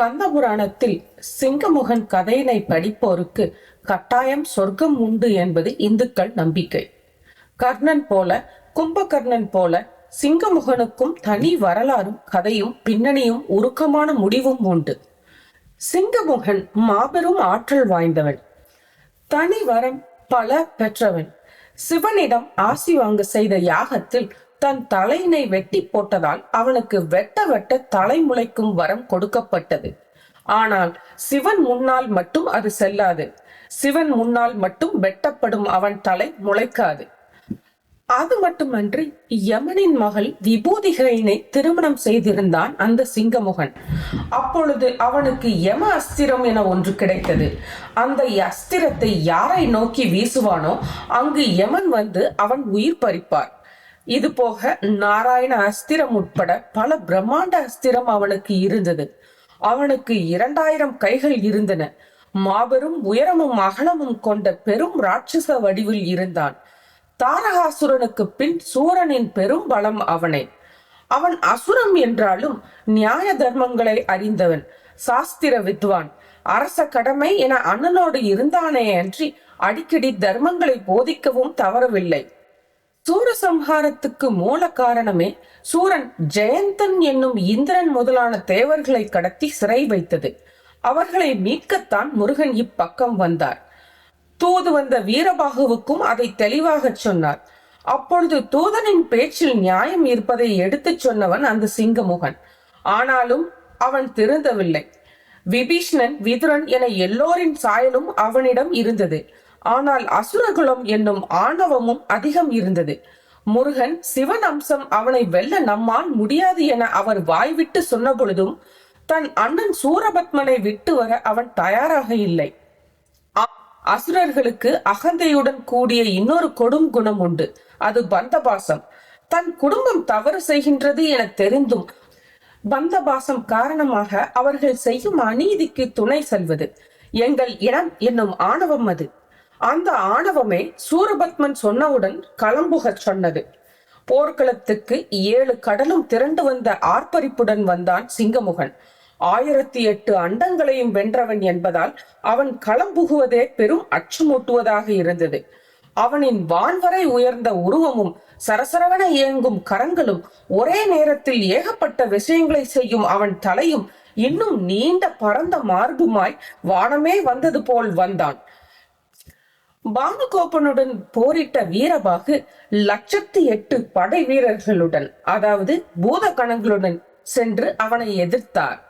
கந்தபுராணத்தில் சிங்கமுகன் கதையினை படிப்போருக்கு கட்டாயம் சொர்க்கம் உண்டு என்பது இந்துக்கள் நம்பிக்கை. கர்ணன் போல கும்பகர்ணன் போல சிங்கமுகனுக்கும் தனி வரலாறும் கதையும் பின்னணியும் உருக்கமான முடிவும் உண்டு. சிங்கமுகன் மாபெரும் ஆற்றல் வாய்ந்தவன். தனி வரம் பல பெற்றவன். சிவனிடம் ஆசி வாங்க செய்த யாகத்தில் தன் தலையினை வெட்டி போட்டதால் அவனுக்கு வெட்ட வெட்ட தலை முளைக்கும் வரம் கொடுக்கப்பட்டது. ஆனால் சிவன் முன்னால் மட்டும் அது செல்லாது. சிவன் முன்னால் மட்டும் வெட்டப்படும் அவன் தலை முளைக்காது. அது மட்டுமன்றி யமனின் மகள் விபூதிகையினை திருமணம் செய்திருந்தான் அந்த சிங்கமுகன். அப்பொழுது அவனுக்கு யம அஸ்திரம் என ஒன்று கிடைத்தது. அந்த அஸ்திரத்தை யாரை நோக்கி வீசுவானோ அங்கு யமன் வந்து அவன் உயிர் பறிப்பார். இது போக நாராயண அஸ்திரம் உட்பட பல பிரம்மாண்ட அஸ்திரம் அவனுக்கு இருந்தது. அவனுக்கு இரண்டாயிரம் கைகள் இருந்தன. மாபெரும் உயரமும் அகலமும் கொண்ட பெரும் ராட்சச வடிவில் இருந்தான். தாரகாசுரனுக்கு பின் சூரனின் பெரும் பலம் அவனே. அவன் அசுரம் என்றாலும் நியாய தர்மங்களை அறிந்தவன். சாஸ்திர வித்வான். அரச கடமை என அண்ணனோடு இருந்தானே அன்றி அடிக்கடி தர்மங்களை போதிக்கவும் தவறவில்லை. சூரசம்ஹாரத்துக்கு மூல காரணமே சூரன் ஜெயந்தன் என்னும் இந்திரன் முதலான தேவர்களை கடத்தி சிறை வைத்தது. அவர்களை மீட்கத்தான் முருகன் இப்பக்கம் வந்தார். தூது வந்த வீரபாகுவுக்கும் அதை தெளிவாக சொன்னார். அப்பொழுது தூதனின் பேச்சில் நியாயம் இருப்பதை எடுத்துச் சொன்னவன் அந்த சிங்கமுகன். ஆனாலும் அவன் திருந்தவில்லை. விபீஷ்ணன் விதுரன் என எல்லோரின் சாயலும் அவனிடம் இருந்தது. ஆனால் அசுரகுலம் என்னும் ஆணவமும் அதிகம் இருந்தது. முருகன் சிவன் அம்சம் அவனை வெல்ல நம்மால் முடியாது என அவர் வாய்விட்டு சொன்ன பொழுதும் தன் அண்ணன் சூரபத்மனை விட்டு வர அவன் தயாராக இல்லை. அசுரர்களுக்கு அகந்தையுடன் கூடிய இன்னொரு கொடும் குணம் உண்டு. அது பந்தபாசம். தன் குடும்பம் தவறு செய்கின்றது என தெரிந்தும் பந்தபாசம் காரணமாக அவர்கள் செய்யும் அநீதிக்கு துணை செல்வது. எங்கள் இனம் என்னும் ஆணவம் அது. அந்த ஆணவமே சூரபத்மன் சொன்னவுடன் களம்புகச் சொன்னது. போர்க்களத்துக்கு ஏழு கடலும் திரண்டு வந்த ஆர்ப்பரிப்புடன் வந்தான் சிங்கமுகன். ஆயிரத்தி எட்டு அண்டங்களையும் வென்றவன் என்பதால் அவன் களம் புகுவதே பெரும் அச்சுமூட்டுவதாக இருந்தது. அவனின் வான்வரை உயர்ந்த உருவமும் சரசரவன இயங்கும் கரங்களும் ஒரே நேரத்தில் ஏகப்பட்ட விஷயங்களை செய்யும் அவன் தலையும் இன்னும் நீண்ட பரந்த மார்புமாய் வானமே வந்தது போல் வந்தான். பானுகோபனுடன் போரிட்ட வீரபாகு லட்சத்தி எட்டு படை வீரர்களுடன் அதாவது பூத கணங்களுடன் சென்று அவனை எதிர்த்தார்.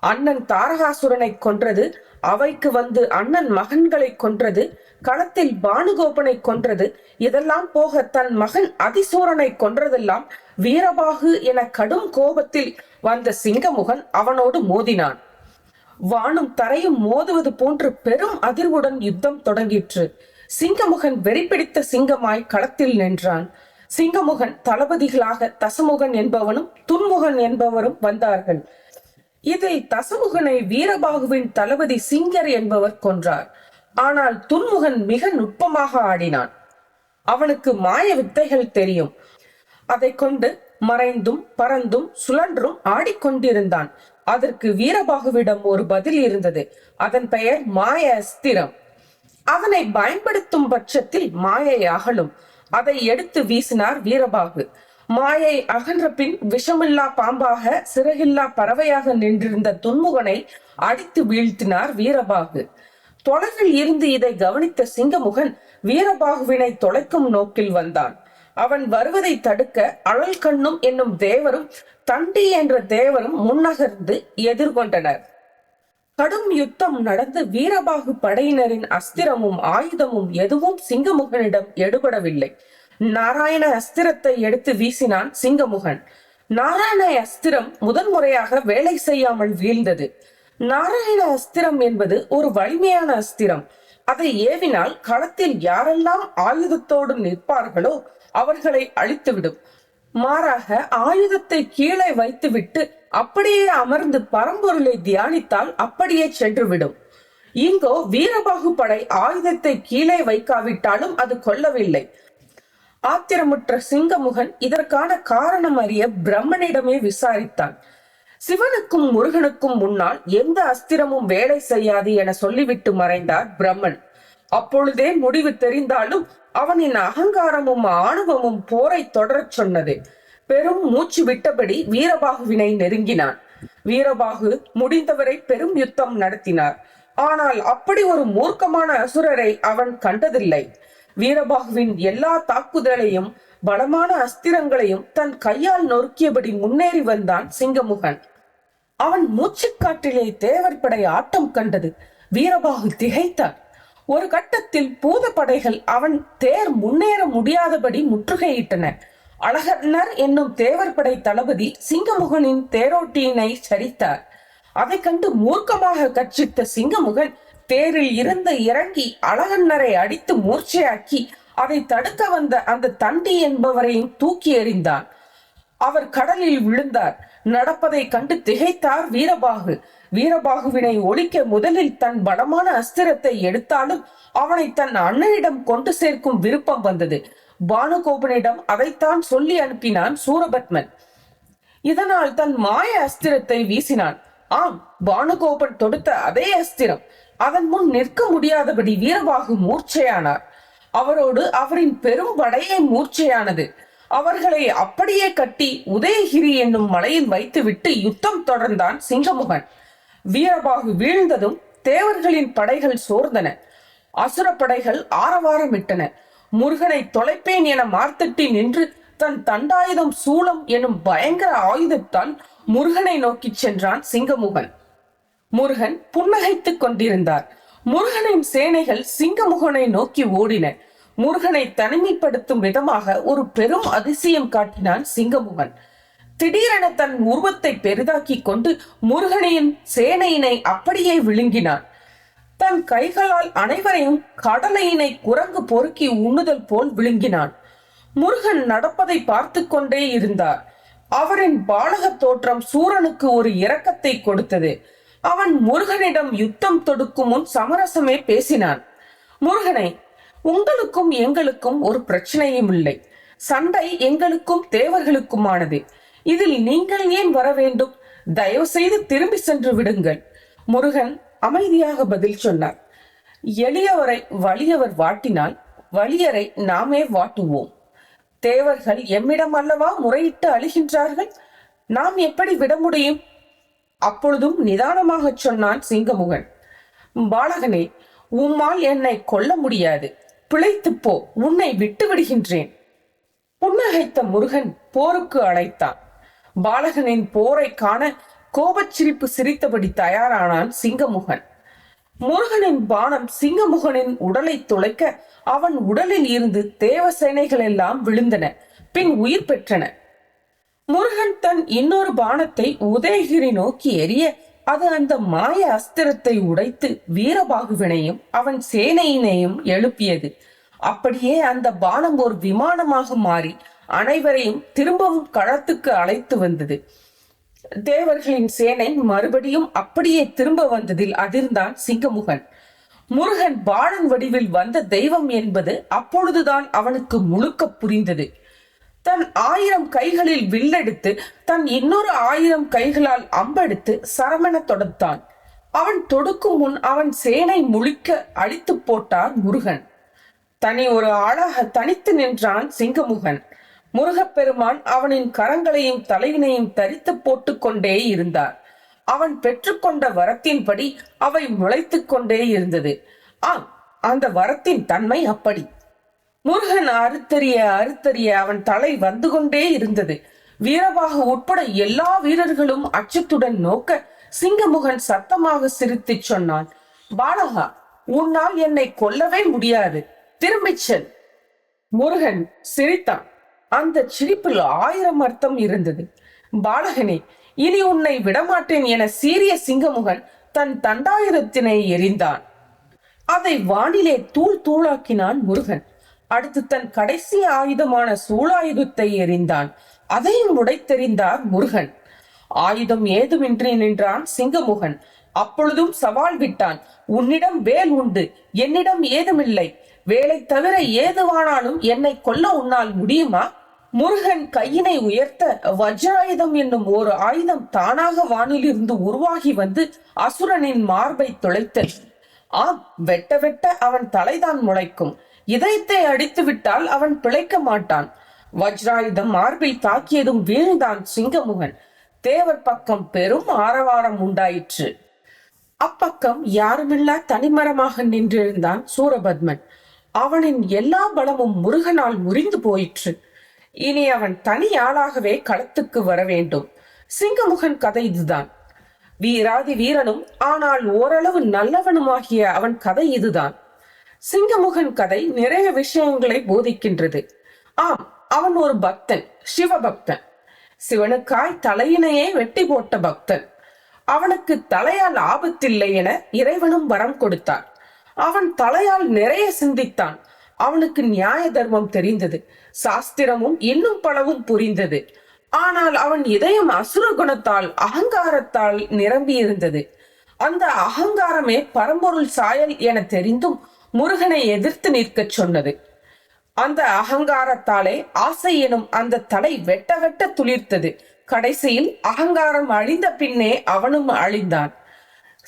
அண்ணன் தாரகாசுரனை கொன்றது அவைக்கு வந்து அண்ணன் மகன்களை கொன்றது களத்தில் பானுகோபனை கொன்றது இதெல்லாம் போக தன் மகன் அதிசூரனை கொன்றதெல்லாம் வீரபாகு என கடும் கோபத்தில் வந்த சிங்கமுகன் அவனோடு மோதினான். வானும் தரையும் மோதுவது போன்று பெரும் அதிர்வுடன் யுத்தம் தொடங்கிற்று. சிங்கமுகன் வெறிப்பிடித்த சிங்கமாய் களத்தில் நின்றான். சிங்கமுகன் தளபதிகளாக தசமுகன் என்பவனும் துன்முகன் என்பவரும் வந்தார்கள். இதில் தசமுகனை வீரபாகுவின் தளபதி சிங்கர் என்பவர் கொன்றார். ஆனால் துன்முகன் மிக நுட்பமாக ஆடினான். அவனுக்கு மாய வித்தைகள் தெரியும். அதை கொண்டு மறைந்தும் பறந்தும் சுழன்றும் ஆடிக்கொண்டிருந்தான். அதற்கு வீரபாகுவிடம் ஒரு பதில் இருந்தது. அதன் பெயர் மாய அஸ்திரம். அதனை பயன்படுத்தும் பட்சத்தில் மாயை அகலும். அதை எடுத்து வீசினார் வீரபாகு. மாயை அகன்ற பின் விஷமில்லா பாம்பாக சிறகில்லா பறவையாக நின்றிருந்த துன்முகனை அடித்து வீழ்த்தினார் வீரபாகு. தொலைவில் இருந்து இதை கவனித்த சிங்கமுகன் வீரபாகுவினை தொலைக்கும் நோக்கில் வந்தான். அவன் வருவதை தடுக்க அழல் கண்ணும் என்னும் தேவரும் தண்டி என்ற தேவரும் முன்னகர்ந்து எதிர்கொண்டனர். கடும் யுத்தம் நடந்து வீரபாகு படையினரின் அஸ்திரமும் ஆயுதமும் எதுவும் சிங்கமுகனிடம் எடுபடவில்லை. நாராயண அஸ்திரத்தை எடுத்து வீசினான் சிங்கமுகன். நாராயண அஸ்திரம் முதன்முறையாக வேலை செய்யாமல் வீழ்ந்தது. நாராயண அஸ்திரம் என்பது ஒரு வலிமையான அஸ்திரம். அதை ஏவினால் களத்தில் யாரெல்லாம் ஆயுதத்தோடு நிற்பார்களோ அவர்களை அழித்துவிடும். மாறாக ஆயுதத்தை கீழே வைத்துவிட்டு அப்படியே அமர்ந்து பரம்பொருளை தியானித்தால் அப்படியே சென்றுவிடும். இங்கோ வீரபாகு படை ஆயுதத்தை கீழே வைக்காவிட்டாலும் அது கொல்லவில்லை. ஆத்திரமுற்ற சிங்கமுகன் இதற்கான காரணம் அறிய பிரம்மனிடமே விசாரித்தான். சிவனுக்கும் முருகனுக்கும் முன்னால் எந்த அஸ்திரமும் வேலை செய்யாது என சொல்லிவிட்டு மறைந்தார் பிரம்மன். அப்பொழுதே முடிவு தெரிந்தாலும் அவனின் அகங்காரமும் ஆணவமும் போரை தொடரச் சொன்னது. பெரும் மூச்சு விட்டபடி வீரபாகுவினை நெருங்கினான். வீரபாகு முடிந்தவரை பெரும் யுத்தம் நடத்தினார். ஆனால் அப்படி ஒரு மூர்க்கமான அசுரரை அவன் கண்டதில்லை. வீரபாகுவின் எல்லா தாக்குதலையும் பலமான அஸ்திரங்களையும் தன் கையால் நொறுக்கியபடி முன்னேறி வந்தான் சிங்கமுகன். அவன் மூச்சுக்காற்றிலே தேவர் படை ஆட்டம் கண்டது. வீரபாகு திகைத்தார். ஒரு கட்டத்தில் பூத படைகள் அவன் தேர் முன்னேற முடியாதபடி முற்றுகையிட்டன. அழகர்னர் என்னும் தேவர் படை தளபதி சிங்கமுகனின் தேரோட்டியினை சரித்தார். அதை கண்டு மூர்க்கமாக கர்ச்சித்த சிங்கமுகன் தேரில் இருந்து இறங்கி அழகன்னரை அடித்து மூர்ச்சையாக்கி அதை தடுக்க வந்த அந்த தண்டி என்பவரையும் தூக்கி எறிந்தான். அவர் கடலில் விழுந்தார். நடப்பதை கண்டு திகைத்தார் வீரபாகு. வீரபாகுவினை ஒழிக்க முதலில் தன் பலமான அஸ்திரத்தை எடுத்தாலும் அவனை தன் அண்ணனிடம் கொண்டு சேர்க்கும் விருப்பம் வந்தது. பானுகோபனிடம் அதைத்தான் சொல்லி அனுப்பினான் சூரபத்மன். இதனால் தன் மாய அஸ்திரத்தை வீசினான். ஆம் பானுகோபன் தொடுத்த அதே அஸ்திரம். அதன் முன் நிற்க முடியாதபடி வீரபாகு மூர்ச்சையானார். அவரோடு அவரின் பெரும் படையே மூர்ச்சையானது. அவர்களை அப்படியே கட்டி உதயகிரி என்னும் மலையில் வைத்துவிட்டு யுத்தம் தொடர்ந்தான் சிங்கமுகன். வீரபாகு வீழ்ந்ததும் தேவர்களின் படைகள் சோர்ந்தன. அசுர படைகள் ஆரவாரமிட்டன. முருகனை தொலைப்பேன் என மார்த்தட்டி நின்று தன் தண்டாயுதம் சூலம் எனும் பயங்கர ஆயுதத்தால் முருகனை நோக்கிச் சென்றான் சிங்கமுகன். முருகன் புன்னகைத்துக் கொண்டிருந்தார். முருகனின் சேனைகள் சிங்கமுகனை நோக்கி ஓடின. முருகனை தனிமைப்படுத்தும் விதமாக ஒரு பெரும் அதிசயம் காட்டினான் சிங்கமுகன் திடீரென தன் உருவத்தை பெரிதாக்கி கொண்டு முருகனின் சேனையினை அப்படியே விழுங்கினான். தன் கைகளால் அனைவரையும் கடலையினை குரங்கு பொறுக்கி உண்ணுதல் போல் விழுங்கினான். முருகன் நடப்பதை பார்த்து கொண்டே இருந்தார். அவரின் பாலக தோற்றம் சூரனுக்கு ஒரு இரக்கத்தை கொடுத்தது. அவன் முருகனிடம் யுத்தம் தொடுக்கும் முன் சமரசமே பேசினான். முருகனை உங்களுக்கும் எங்களுக்கும் ஒரு பிரச்சனையும் இல்லை. சண்டை எங்களுக்கும் தேவர்களுக்குமானது. இதில் நீங்கள் ஏன் வர வேண்டும்? தயவு செய்து திரும்பி சென்று விடுங்கள். முருகன் அமைதியாக பதில் சொன்னார். எளியவரை வலியவர் வாட்டினால் வலியரை நாமே வாட்டுவோம். தேவர்கள் எம்மிடம் அல்லவா முறையிட்டு அழுகின்றார்கள்? நாம் எப்படி விட முடியும்? அப்பொழுதும் நிதானமாகச் சொன்னான் சிங்கமுகன். பாலகனே உம்மால் என்னை கொல்ல முடியாது. பிழைத்துப் போ உன்னை விட்டு விடுகின்றேன் புன்னகைத்த முருகன் போருக்கு அழைத்தான். பாலகனின் போரை காண கோபச்சிரிப்பு சிரித்தபடி தயாரானான் சிங்கமுகன். முருகனின் பானம் சிங்கமுகனின் உடலை துளைக்க அவன் உடலில் இருந்து தேவ சேனைகள் எல்லாம் விழுந்தன பின் உயிர் பெற்றன. முருகன் தன் இன்னொரு பானத்தை உதயகிரி நோக்கி எரிய அது அந்த மாய அஸ்திரத்தை உடைத்து வீரபாகுவினையும் அவன் சேனையினையும் எழுப்பியது. அப்படியே அந்த பானம் ஒரு விமானமாக மாறி அனைவரையும் திரும்பவும் களத்துக்கு அழைத்து வந்தது. தேவர்களின் சேனை மறுபடியும் அப்படியே திரும்ப வந்ததில் அதிர்ந்தான் சிங்கமுகன். முருகன் பாலன் வடிவில் வந்த தெய்வம் என்பது அப்பொழுதுதான் அவனுக்கு முழுக்க புரிந்தது. தன் ஆயிரம் கைகளில் வில்லெடுத்து தன் இன்னொரு ஆயிரம் கைகளால் அம்பெடுத்து சரமண தொடுத்தான். அவன் தொடுக்கும் முன் அவன் சேனை முழிக்க அழித்து போட்டார் முருகன். தனி ஒரு ஆளாக தனித்து நின்றான் சிங்கமுகன். முருகப்பெருமான் அவனின் கரங்களையும் தலைவினையும் தரித்து போட்டு கொண்டே இருந்தார். அவன் பெற்றுக்கொண்ட வரத்தின்படி அவை முளைத்து கொண்டே இருந்தது. ஆம் அந்த வரத்தின் தன்மை அப்படி. முருகன் அறுத்தறிய அறுத்தறிய அவன் தலை வந்து கொண்டே இருந்தது. வீரபாகு உட்பட எல்லா வீரர்களும் அச்சத்துடன் நோக்க சிங்கமுகன் சத்தமாக சிரித்துச் சொன்னான். பாலகா உன்னால் என்னை கொல்லவே முடியாது. திரும்பிச் செல். முருகன் சிரித்தான். அந்த சிரிப்பில் ஆயிரம் அர்த்தம் இருந்தது. பாலகனே இனி உன்னை விடமாட்டேன் என சீரிய சிங்கமுகன் தன் தண்டாயுதத்தினை எறிந்தான். அதை வானிலே தூள் தூளாக்கினான் முருகன். அடுத்து தன் கடைசி ஆயுதமான சூளாயுதத்தை எறிந்தான். அதையும் உடைத்தெறிந்தார் முருகன். ஆயுதம் ஏதுமின்றி நின்றான் சிங்கமுகன். அப்பொழுதும் சவால் விட்டான். உன்னிடம் வேல் உண்டு. என்னிடம் ஏதுமில்லை. வேலை தவிர ஏதுவானாலும் என்னை கொல்ல உன்னால் முடியுமா? முருகன் கையினை உயர்த்த வஜ்ராயுதம் என்னும் ஒரு ஆயுதம் தானாக வானிலிருந்து உருவாகி வந்து அசுரனின் மார்பை துளைத்தது. ஆம் வெட்ட வெட்ட அவன் தலைதான் முளைக்கும். இதயத்தை அடித்து விட்டால் அவன் பிழைக்க மாட்டான். வஜ்ராயுதம் மார்பில் தாக்கியதும் வீழ்ந்தான் சிங்கமுகன். தேவர் பக்கம் பெரும் ஆரவாரம் உண்டாயிற்று. அப்பக்கம் யாருமில்லா தனிமரமாக நின்றிருந்தான் சூரபத்மன். அவனின் எல்லா பலமும் முருகனால் முறிந்து போயிற்று. இனி அவன் தனி ஆளாகவே களத்துக்கு வர வேண்டும். சிங்கமுகன் கதை இதுதான். வீராதி வீரனும் ஆனால் ஓரளவு நல்லவனுமாகிய அவன் கதை இதுதான். சிங்கமுகன் கதை நிறைய விஷயங்களை போதிக்கின்றது. ஆம் அவன் ஒரு பக்தன் சிவபக்தன். சிவனுக்காய் தலையினையே வெட்டி போட்ட பக்தன். அவனுக்கு தலையால் ஆபத்தில்லை என இறைவனும் வரம் கொடுத்தான் அவன் தலையால் நிறைய சிந்தித்தான். அவனுக்கு நியாய தர்மம் தெரிந்தது. சாஸ்திரமும் இன்னும் பலவும் புரிந்தது. ஆனால் அவன் இதயம் அசுர குணத்தால் அகங்காரத்தால் நிரம்பி இருந்தது அந்த அகங்காரமே பரம்பொருள் சாயல் என தெரிந்தும் முருகனை எதிர்த்து நிற்கச் சொன்னது. அந்த அகங்காரத்தாலே ஆசை எனும் அந்த தலை வெட்ட வெட்ட துளிர்த்தது. கடைசியில் அகங்காரம் அழிந்த பின்னே அவனும் அழிந்தான்.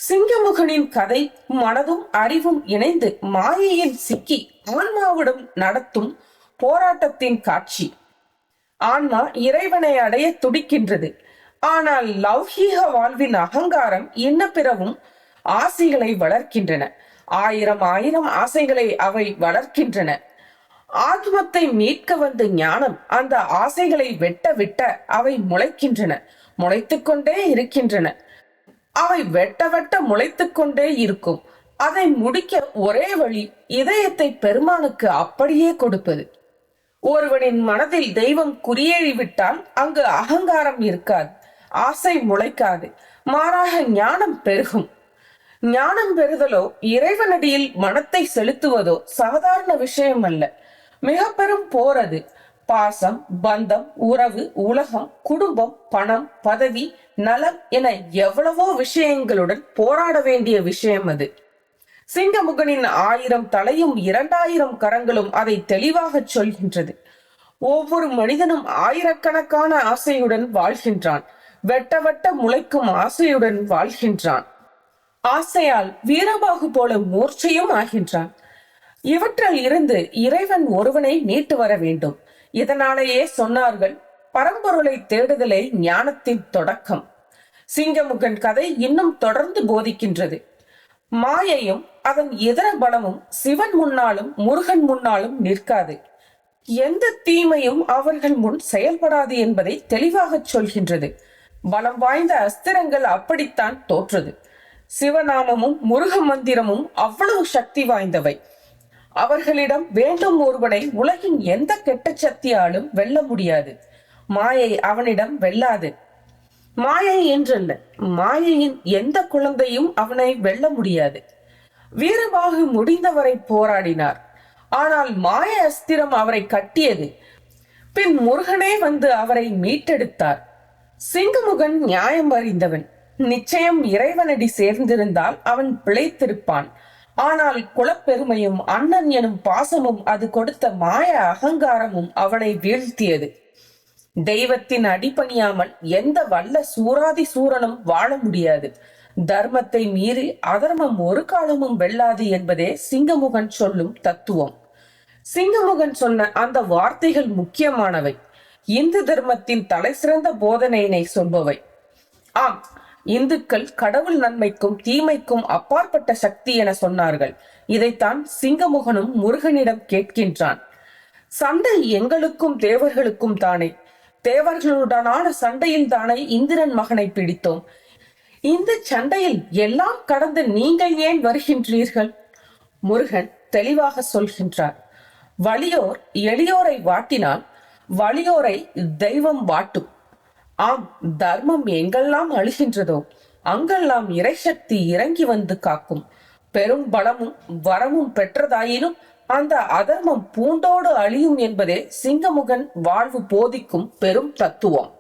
சிங்கமுகனின் கதை மனதும் அறிவும் இணைந்து மாயையில் சிக்கி ஆன்மாவிடம் நடத்தும் போராட்டத்தின் காட்சி. ஆன்மா இறைவனை அடைய துடிக்கின்றது. ஆனால் லௌகீக வாழ்வின் அகங்காரம் இன்ன பிறவும் ஆசைகளை வளர்க்கின்றன. ஆயிரம் ஆயிரம் ஆசைகளை அவை வளர்க்கின்றன. ஆத்மத்தை மீட்க வந்த ஞானம் அந்த ஆசைகளை வெட்ட விட்ட அவை முளைக்கின்றன முளைத்து கொண்டே இருக்கின்றன. அவை வெட்ட வெட்ட முளைத்து கொண்டே இருக்கும். அதை முடிக்க ஒரே வழி இதயத்தை பெருமானுக்கு அப்படியே கொடுப்பது. ஒருவனின் மனதில் தெய்வம் குறியேறிவிட்டால் அங்கு அகங்காரம் இருக்காது ஆசை முளைக்காது மாறாக ஞானம் பெருகும். ஞானம் பெறுதலோ இறைவனடியில் மனத்தை செலுத்துவதோ சாதாரண விஷயம் அல்ல மிக பெரும் போர் அது. பாசம் பந்தம் உறவு உலகம் குடும்பம் பணம் பதவி நலம் என எவ்வளவோ விஷயங்களுடன் போராட வேண்டிய விஷயம் அது. சிங்கமுகனின் ஆயிரம் தலையும் இரண்டாயிரம் கரங்களும் அதை தெளிவாக சொல்கின்றது. ஒவ்வொரு மனிதனும் ஆயிரக்கணக்கான ஆசையுடன் வாழ்கின்றான். வெட்ட வெட்ட முளைக்கும் ஆசையுடன் வாழ்கின்றான். ஆசையால் வீரபாகு போல மூர்ச்சையும் ஆகின்றான். இவற்றில் இருந்து இறைவன் ஒருவனை மீட்டு வர வேண்டும். இதனாலேயே சொன்னார்கள் பரம்பொருளை தேடுதலே ஞானத்தின் தொடக்கம். சிங்கமுகன் கதை இன்னும் தொடர்ந்து போதிக்கின்றது. மாயையும் அதன் இதர பலமும் சிவன் முன்னாலும் முருகன் முன்னாலும் நிற்காது. எந்த தீமையும் அவர்கள் முன் செயல்படாது என்பதை தெளிவாக சொல்கின்றது. பலம் வாய்ந்த அஸ்திரங்கள் அப்படித்தான் தோற்றது சிவநாமமும் முருக மந்திரமும் அவ்வளவு சக்தி வாய்ந்தவை. அவர்களிடம் வேண்டும் ஒருவனை உலகின் எந்த கெட்ட சக்தியாலும் வெல்ல முடியாது. மாயை அவனிடம் வெல்லாது. மாயை என்றல்ல மாயையின் எந்த குழந்தையும் அவனை வெல்ல முடியாது. வீரபாகு முடிந்தவரை போராடினார். ஆனால் மாய அஸ்திரம் அவரை கட்டியது. பின் முருகனே வந்து அவரை மீட்டெடுத்தார். சிங்கமுகன் நியாயம் அறிந்தவன். நிச்சயம் இறைவனடி சேர்ந்திருந்தால் அவன் பிழைத்திருப்பான். ஆனால் குலப்பெருமையும் அண்ணன் எனும் பாசமும் அது கொடுத்த மாய அகங்காரமும் அவனை வீழ்த்தியது. தெய்வத்தின் அடிபணியாமல் எந்த வல்ல சூராதி சூரனும் வாழ முடியாது. தர்மத்தை மீறி அதர்மம் ஒரு காலமும் வெல்லாது என்பதே சிங்கமுகன் சொல்லும் தத்துவம். சிங்கமுகன் சொன்ன அந்த வார்த்தைகள் முக்கியமானவை. இந்து தர்மத்தின் தலைசிறந்த போதனையினை சொல்பவை. ஆம் இந்துக்கள் கடவுள் நன்மைக்கும் தீமைக்கும் அப்பாற்பட்ட சக்தி என சொன்னார்கள். இதைத்தான் சிங்கமுகனும் முருகனிடம் கேட்கின்றான். சண்டை எங்களுக்கும் தேவர்களுக்கும் தானே. தேவர்களுடனான சண்டையில் தானே இந்திரன் மகனை பிடித்தோம். இந்த சண்டையில் எல்லாம் கடந்து நீங்கள் ஏன் வருகின்றீர்கள்? முருகன் தெளிவாக சொல்கின்றார். வலியோர் எளியோரை வாட்டினால் வலியோரை தெய்வம் வாட்டும். ஆம் தர்மம் எங்கெல்லாம் அழுகின்றதோ அங்கெல்லாம் இறைசக்தி இறங்கி வந்து காக்கும். பெரும் பலமும் வரமும் பெற்றதாயினும் அந்த அதர்மம் பூண்டோடு அழியும் என்பதே சிங்கமுகன் வாழ்வு போதிக்கும் பெரும் தத்துவம்.